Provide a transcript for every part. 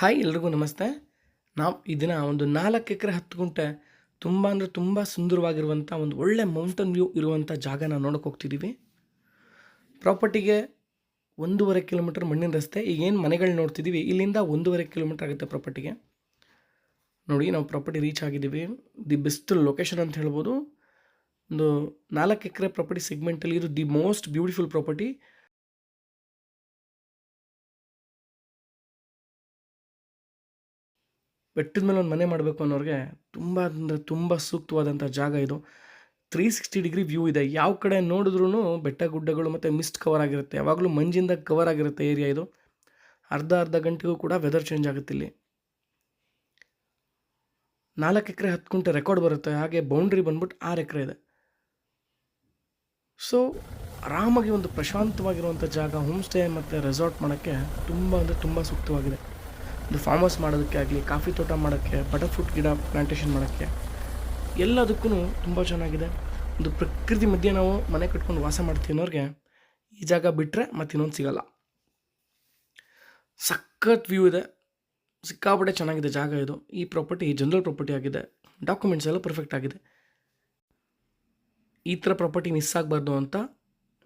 Hi ಎಲ್ರಿಗೂ ನಮಸ್ತೆ. ನಾವು ಇದನ್ನು ಒಂದು ನಾಲ್ಕು ಎಕರೆ ಹತ್ತು ಗುಂಟೆ ತುಂಬ ಅಂದರೆ ತುಂಬ ಸುಂದರವಾಗಿರುವಂಥ ಒಂದು ಒಳ್ಳೆ ಮೌಂಟನ್ ವ್ಯೂ ಇರುವಂಥ ಜಾಗನ ನೋಡೋಕೆ ಹೋಗ್ತಿದ್ದೀವಿ ಪ್ರಾಪರ್ಟಿಗೆ ಒಂದೂವರೆ ಕಿಲೋಮೀಟರ್ ಮಣ್ಣಿನ ರಸ್ತೆ ಈಗೇನು ಮನೆಗಳು ನೋಡ್ತಿದ್ದೀವಿ ಇಲ್ಲಿಂದ ಒಂದೂವರೆ ಕಿಲೋಮೀಟರ್ ಆಗುತ್ತೆ ಪ್ರಾಪರ್ಟಿಗೆ ನೋಡಿ, ನಾವು ಪ್ರಾಪರ್ಟಿ ರೀಚ್ ಆಗಿದ್ದೀವಿ ದಿ ಬೆಸ್ಟ್ ಲೊಕೇಶನ್ ಅಂತ ಹೇಳ್ಬೋದು. ಒಂದು ನಾಲ್ಕು ಎಕರೆ ಪ್ರಾಪರ್ಟಿ ಸೆಗ್ಮೆಂಟಲ್ಲಿ ಇದು ದಿ ಮೋಸ್ಟ್ ಬ್ಯೂಟಿಫುಲ್ ಪ್ರಾಪರ್ಟಿ ಬೆಟ್ಟದ ಮೇಲೆ ಒಂದು ಮನೆ ಮಾಡಬೇಕು ಅನ್ನೋರಿಗೆ ತುಂಬ ಅಂದರೆ ತುಂಬ ಸೂಕ್ತವಾದಂಥ ಜಾಗ ಇದು. ತ್ರೀ ಸಿಕ್ಸ್ಟಿ ಡಿಗ್ರಿ ವ್ಯೂ ಇದೆ. ಯಾವ ಕಡೆ ನೋಡಿದ್ರೂ ಬೆಟ್ಟ ಗುಡ್ಡಗಳು ಮತ್ತು ಮಿಸ್ಟ್ ಕವರ್ ಆಗಿರುತ್ತೆ. ಯಾವಾಗಲೂ ಮಂಜಿಂದ ಕವರ್ ಆಗಿರುತ್ತೆ ಏರಿಯಾ ಇದು. ಅರ್ಧ ಅರ್ಧ ಗಂಟೆಗೂ ಕೂಡ ವೆದರ್ ಚೇಂಜ್ ಆಗುತ್ತೆ ಇಲ್ಲಿ. ನಾಲ್ಕು ಎಕರೆ, ಹತ್ತು ಗುಂಟೆ ರೆಕಾರ್ಡ್ ಬರುತ್ತೆ. ಹಾಗೆ ಬೌಂಡ್ರಿ ಬಂದ್ಬಿಟ್ಟು ಆರು ಎಕರೆ ಇದೆ. ಸೊ ಆರಾಮಾಗಿ ಒಂದು ಪ್ರಶಾಂತವಾಗಿರುವಂಥ ಜಾಗ ಹೋಮ್ ಸ್ಟೇ ಮತ್ತು ರೆಸಾರ್ಟ್ ಮಾಡೋಕ್ಕೆ ತುಂಬ ಅಂದರೆ ತುಂಬ ಸೂಕ್ತವಾಗಿದೆ. ಒಂದು ಫಾರ್ಮ್ ಹೌಸ್ ಮಾಡೋದಕ್ಕೆ ಆಗಲಿ, ಕಾಫಿ ತೋಟ ಮಾಡೋಕ್ಕೆ ಬಟರ್ ಫ್ರೂಟ್ ಗಿಡ ಪ್ಲಾಂಟೇಷನ್ ಮಾಡೋಕ್ಕೆ ಎಲ್ಲದಕ್ಕೂ ತುಂಬ ಚೆನ್ನಾಗಿದೆ. ಒಂದು ಪ್ರಕೃತಿ ಮಧ್ಯೆ ನಾವು ಮನೆ ಕಟ್ಕೊಂಡು ವಾಸ ಮಾಡ್ತೀವಿ ಅನ್ನೋರಿಗೆ ಈ ಜಾಗ ಬಿಟ್ಟರೆ ಮತ್ತೆ ಇನ್ನೊಂದು ಸಿಗಲ್ಲ. ಸಖತ್ ವ್ಯೂ ಇದೆ. ಸಿಕ್ಕಾಪಟ್ಟೆ ಚೆನ್ನಾಗಿದೆ ಜಾಗ ಇದು. ಈ ಪ್ರಾಪರ್ಟಿ ಜನರಲ್ ಪ್ರಾಪರ್ಟಿ ಆಗಿದೆ. ಡಾಕ್ಯುಮೆಂಟ್ಸ್ ಎಲ್ಲ ಪರ್ಫೆಕ್ಟ್ ಆಗಿದೆ. ಈ ಥರ ಪ್ರಾಪರ್ಟಿ ಮಿಸ್ ಆಗಬಾರ್ದು ಅಂತ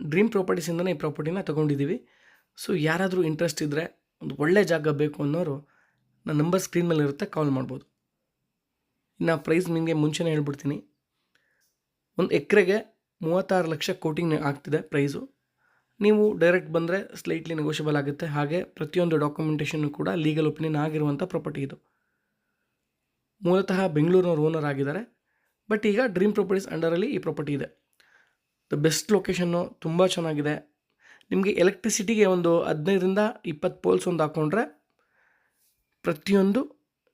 ಡ್ರೀಮ್ ಪ್ರಾಪರ್ಟೀಸಿಂದನೇ ಈ ಪ್ರಾಪರ್ಟಿನ ತೊಗೊಂಡಿದ್ದೀವಿ ಸೊ ಯಾರಾದರೂ ಇಂಟ್ರೆಸ್ಟ್ ಇದ್ದರೆ ಒಂದು ಒಳ್ಳೆ ಜಾಗ ಬೇಕು ಅನ್ನೋರು ನನ್ನ ನಂಬರ್ ಸ್ಕ್ರೀನ್ ಮೇಲೆ ಇರುತ್ತೆ ಕಾಲ್ ಮಾಡ್ಬೋದು. ಇನ್ನು ಪ್ರೈಸ್ ನಿಮಗೆ ಮುಂಚೆನೇ ಹೇಳ್ಬಿಡ್ತೀನಿ. ಒಂದು ಎಕರೆಗೆ ಮೂವತ್ತಾರು ಲಕ್ಷ ಕೋಟಿಂಗ್ ಆಗ್ತಿದೆ ಪ್ರೈಸು ನೀವು ಡೈರೆಕ್ಟ್ ಬಂದರೆ ಸ್ಲೈಟ್ಲಿ ನೆಗೋಷಿಯಬಲ್ ಆಗುತ್ತೆ. ಹಾಗೆ ಪ್ರತಿಯೊಂದು ಡಾಕ್ಯುಮೆಂಟೇಷನ್ನು ಕೂಡ ಲೀಗಲ್ ಒಪಿನಿಯನ್ ಆಗಿರುವಂಥ ಪ್ರಾಪರ್ಟಿ ಇದು. ಮೂಲತಃ ಬೆಂಗಳೂರಿನವ್ರು ಓನರ್ ಆಗಿದ್ದಾರೆ. ಬಟ್ ಈಗ ಡ್ರೀಮ್ ಪ್ರಾಪರ್ಟೀಸ್ ಅಂಡರಲ್ಲಿ ಈ ಪ್ರಾಪರ್ಟಿ ಇದೆ. ದ ಬೆಸ್ಟ್ ಲೊಕೇಶನ್ನು ತುಂಬ ಚೆನ್ನಾಗಿದೆ. ನಿಮಗೆ ಎಲೆಕ್ಟ್ರಿಸಿಟಿಗೆ ಒಂದು ಹದಿನೈದರಿಂದ ಇಪ್ಪತ್ತು ಪೋಲ್ಸ್ ಒಂದು ಹಾಕ್ಕೊಂಡ್ರೆ ಪ್ರತಿಯೊಂದು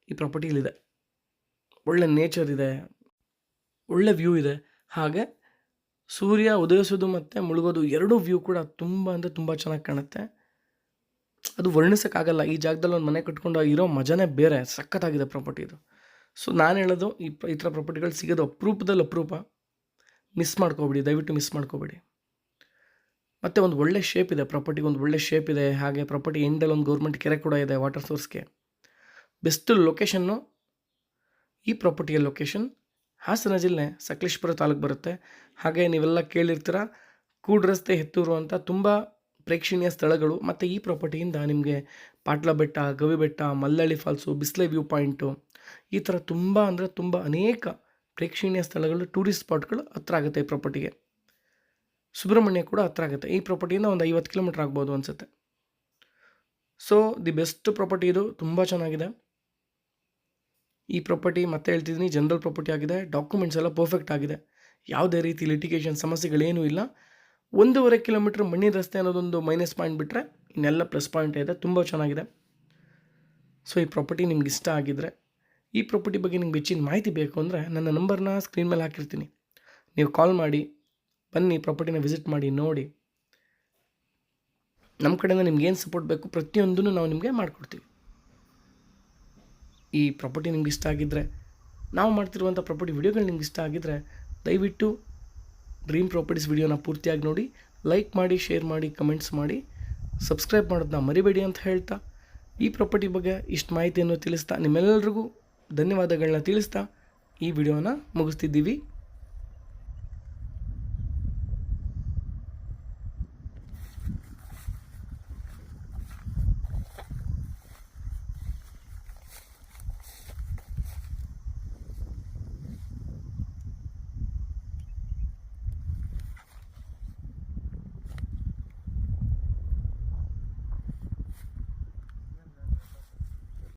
ಈ ಪ್ರಾಪರ್ಟಿಯಲ್ಲಿದೆ ಒಳ್ಳೆ ನೇಚರ್ ಇದೆ, ಒಳ್ಳೆ ವ್ಯೂ ಇದೆ. ಹಾಗೆ ಸೂರ್ಯ ಉದಯಿಸೋದು ಮತ್ತು ಮುಳುಗೋದು ಎರಡೂ ವ್ಯೂ ಕೂಡ ತುಂಬ ಅಂದರೆ ತುಂಬ ಚೆನ್ನಾಗಿ ಕಾಣುತ್ತೆ. ಅದು ವರ್ಣಿಸೋಕ್ಕಾಗಲ್ಲ. ಈ ಜಾಗದಲ್ಲಿ ಒಂದು ಮನೆ ಕಟ್ಕೊಂಡು ಇರೋ ಮಜಾನೇ ಬೇರೆ, ಸಖತ್ತಾಗಿದೆ ಪ್ರಾಪರ್ಟಿ ಇದು. ಸೊ ನಾನು ಹೇಳೋದು ಈ ಈ ಥರ ಪ್ರಾಪರ್ಟಿಗಳು ಸಿಗೋದು ಅಪರೂಪದಲ್ಲಿ ಅಪರೂಪ. ಮಿಸ್ ಮಾಡ್ಕೋಬೇಡಿ, ದಯವಿಟ್ಟು ಮಿಸ್ ಮಾಡ್ಕೋಬೇಡಿ. ಮತ್ತು ಒಂದು ಒಳ್ಳೆ ಶೇಪ್ ಇದೆ ಪ್ರಾಪರ್ಟಿಗೆ ಒಂದು ಒಳ್ಳೆ ಶೇಪ್ ಇದೆ. ಹಾಗೆ ಪ್ರಾಪರ್ಟಿ ಎಂಡಲ್ಲಿ ಒಂದು ಗೌರ್ಮೆಂಟ್ ಕೆರೆ ಕೂಡ ಇದೆ ವಾಟರ್ ಸೋರ್ಸ್ಗೆ ಬೆಸ್ಟ್ ಲೊಕೇಶನ್ನು ಈ ಪ್ರಾಪರ್ಟಿಯ ಲೊಕೇಶನ್ ಹಾಸನ ಜಿಲ್ಲೆ ಸಕಲೇಶ್ಪುರ ತಾಲೂಕು ಬರುತ್ತೆ. ಹಾಗೆ ನೀವೆಲ್ಲ ಕೇಳಿರ್ತೀರ, ಕೂಡ್ ರಸ್ತೆ ಹೆತ್ತೂರು ಅಂತ ತುಂಬ ಪ್ರೇಕ್ಷಣೀಯ ಸ್ಥಳಗಳು ಮತ್ತು ಈ ಪ್ರಾಪರ್ಟಿಯಿಂದ ನಿಮಗೆ Patla Betta Gavi Betta Mallalli falls, Bisle view point ಈ ಥರ ತುಂಬ ಅಂದರೆ ತುಂಬ ಅನೇಕ ಪ್ರೇಕ್ಷಣೀಯ ಸ್ಥಳಗಳು, ಟೂರಿಸ್ಟ್ ಸ್ಪಾಟ್ಗಳು ಹತ್ರ ಆಗುತ್ತೆ ಈ ಪ್ರಾಪರ್ಟಿಗೆ. ಸುಬ್ರಹ್ಮಣ್ಯ ಕೂಡ ಹತ್ರ ಆಗುತ್ತೆ. ಈ ಪ್ರಾಪರ್ಟಿಯಿಂದ ಒಂದು ಐವತ್ತು ಕಿಲೋಮೀಟ್ರ್ ಆಗ್ಬೋದು ಅನಿಸುತ್ತೆ. ಸೊ ದಿ ಬೆಸ್ಟ್ ಪ್ರಾಪರ್ಟಿ ಇದು ತುಂಬ ಚೆನ್ನಾಗಿದೆ. ಈ ಪ್ರಾಪರ್ಟಿ ಮತ್ತೆ ಹೇಳ್ತಿದ್ದೀನಿ ಜನರಲ್ ಪ್ರಾಪರ್ಟಿ ಆಗಿದೆ ಡಾಕ್ಯುಮೆಂಟ್ಸ್ ಎಲ್ಲ ಪರ್ಫೆಕ್ಟ್ ಆಗಿದೆ. ಯಾವುದೇ ರೀತಿ ಲಿಟಿಗೇಷನ್ ಸಮಸ್ಯೆಗಳೇನೂ ಇಲ್ಲ. ಒಂದೂವರೆ ಕಿಲೋಮೀಟ್ರ್ ಮಣ್ಣಿನ ರಸ್ತೆ ಅನ್ನೋದೊಂದು ಮೈನಸ್ ಪಾಯಿಂಟ್ ಬಿಟ್ಟರೆ ಇನ್ನೆಲ್ಲ ಪ್ಲಸ್ ಪಾಯಿಂಟ್ ಇದೆ, ತುಂಬ ಚೆನ್ನಾಗಿದೆ. ಸೊ ಈ ಪ್ರಾಪರ್ಟಿ ನಿಮ್ಗೆ ಇಷ್ಟ ಆಗಿದ್ದರೆ ಈ ಪ್ರಾಪರ್ಟಿ ಬಗ್ಗೆ ನಿಮ್ಗೆ ಹೆಚ್ಚಿನ ಮಾಹಿತಿ ಬೇಕು ಅಂದರೆ ನನ್ನ ನಂಬರ್ನ ಸ್ಕ್ರೀನ್ ಮೇಲೆ ಹಾಕಿರ್ತೀನಿ. ನೀವು ಕಾಲ್ ಮಾಡಿ, ಬನ್ನಿ ಪ್ರಾಪರ್ಟಿನ ವಿಸಿಟ್ ಮಾಡಿ, ನೋಡಿ. ನಮ್ಮ ಕಡೆಯಿಂದ ನಿಮ್ಗೆ ಏನು ಸಪೋರ್ಟ್ ಬೇಕು ಪ್ರತಿಯೊಂದನ್ನು ನಾವು ನಿಮಗೆ ಮಾಡಿಕೊಡ್ತೀವಿ. ಈ ಪ್ರಾಪರ್ಟಿ ನಿಮ್ಗೆ ಇಷ್ಟ ಆಗಿದ್ದರೆ ನಾವು ಮಾಡ್ತಿರುವಂಥ ಪ್ರಾಪರ್ಟಿ ವಿಡಿಯೋಗಳು ನಿಮ್ಗೆ ಇಷ್ಟ ಆಗಿದ್ದರೆ ದಯವಿಟ್ಟು ಡ್ರೀಮ್ ಪ್ರಾಪರ್ಟೀಸ್ ವಿಡಿಯೋನ ಪೂರ್ತಿಯಾಗಿ ನೋಡಿ ಲೈಕ್ ಮಾಡಿ ಶೇರ್ ಮಾಡಿ ಕಮೆಂಟ್ಸ್ ಮಾಡಿ ಸಬ್ಸ್ಕ್ರೈಬ್ ಮಾಡೋದನ್ನ ಮರಿಬೇಡಿ ಅಂತ ಹೇಳ್ತಾ, ಈ ಪ್ರಾಪರ್ಟಿ ಬಗ್ಗೆ ಇಷ್ಟು ಮಾಹಿತಿಯನ್ನು ತಿಳಿಸ್ತಾ ನಿಮ್ಮೆಲ್ಲರಿಗೂ ಧನ್ಯವಾದಗಳನ್ನ ತಿಳಿಸ್ತಾ, ಈ ವಿಡಿಯೋನ ಮುಗಿಸ್ತಿದ್ದೀವಿ.